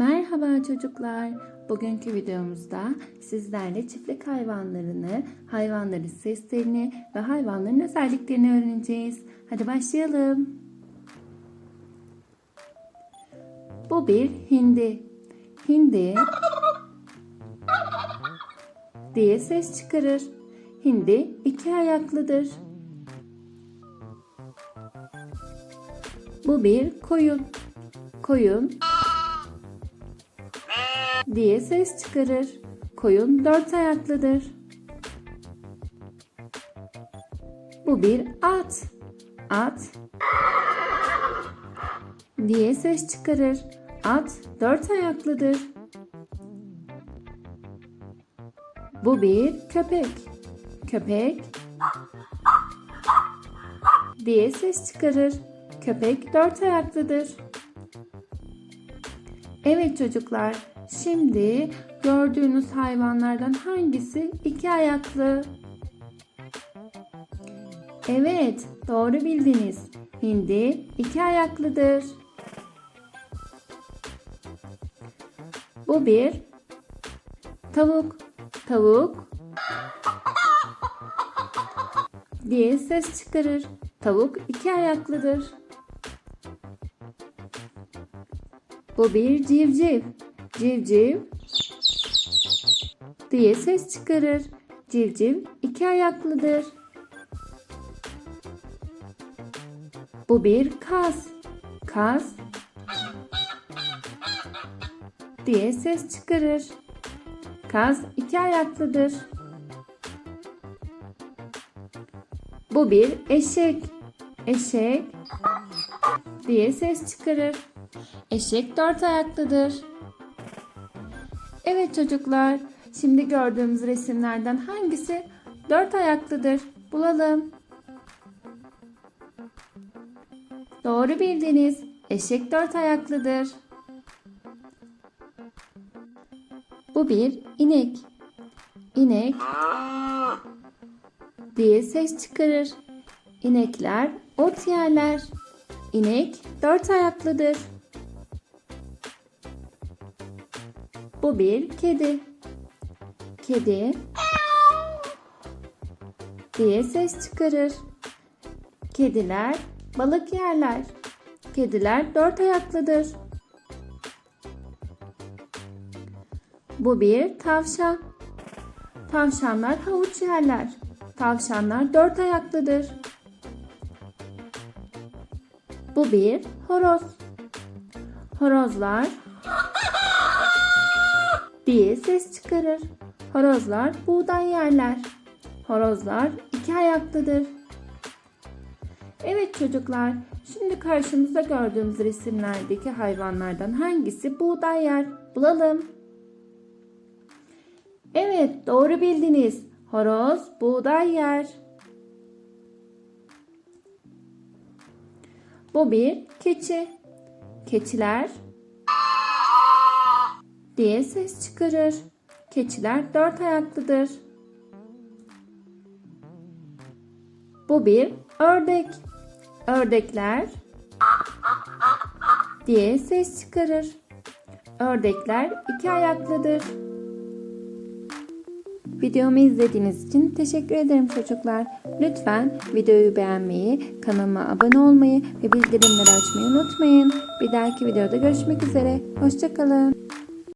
Merhaba çocuklar. Bugünkü videomuzda sizlerle çiftlik hayvanlarını, hayvanların seslerini ve hayvanların özelliklerini öğreneceğiz. Hadi başlayalım. Bu bir hindi. Hindi diye ses çıkarır. Hindi iki ayaklıdır. Bu bir koyun. Koyun diye ses çıkarır. Koyun dört ayaklıdır. Bu bir at. At diye ses çıkarır. At dört ayaklıdır. Bu bir köpek. Köpek diye ses çıkarır. Köpek dört ayaklıdır. Evet çocuklar, şimdi gördüğünüz hayvanlardan hangisi iki ayaklı? Evet, doğru bildiniz. Hindi iki ayaklıdır. Bu bir tavuk. Tavuk diye ses çıkarır. Tavuk iki ayaklıdır. Bu bir civciv. Civciv diye ses çıkarır. Civciv iki ayaklıdır. Bu bir kaz. Kaz diye ses çıkarır. Kaz iki ayaklıdır. Bu bir eşek. Eşek diye ses çıkarır. Eşek dört ayaklıdır. Evet çocuklar, şimdi gördüğümüz resimlerden hangisi dört ayaklıdır? Bulalım. Doğru bildiniz. Eşek dört ayaklıdır. Bu bir inek. İnek diye ses çıkarır. İnekler ot yerler. İnek dört ayaklıdır. Bu bir kedi. Kedi diye ses çıkarır. Kediler balık yerler. Kediler dört ayaklıdır. Bu bir tavşan. Tavşanlar havuç yerler. Tavşanlar dört ayaklıdır. Bu bir horoz. Horozlar diye ses çıkarır. Horozlar buğday yerler. Horozlar iki ayaklıdır. Evet çocuklar, şimdi karşımızda gördüğümüz resimlerdeki hayvanlardan hangisi buğday yer? Bulalım. Evet, doğru bildiniz. Horoz buğday yer. Bu bir keçi. Keçiler diye ses çıkarır. Keçiler dört ayaklıdır. Bu bir ördek. Ördekler diye ses çıkarır. Ördekler iki ayaklıdır. Videomu izlediğiniz için teşekkür ederim çocuklar. Lütfen videoyu beğenmeyi, kanalıma abone olmayı ve bildirimleri açmayı unutmayın. Bir dahaki videoda görüşmek üzere. Hoşçakalın.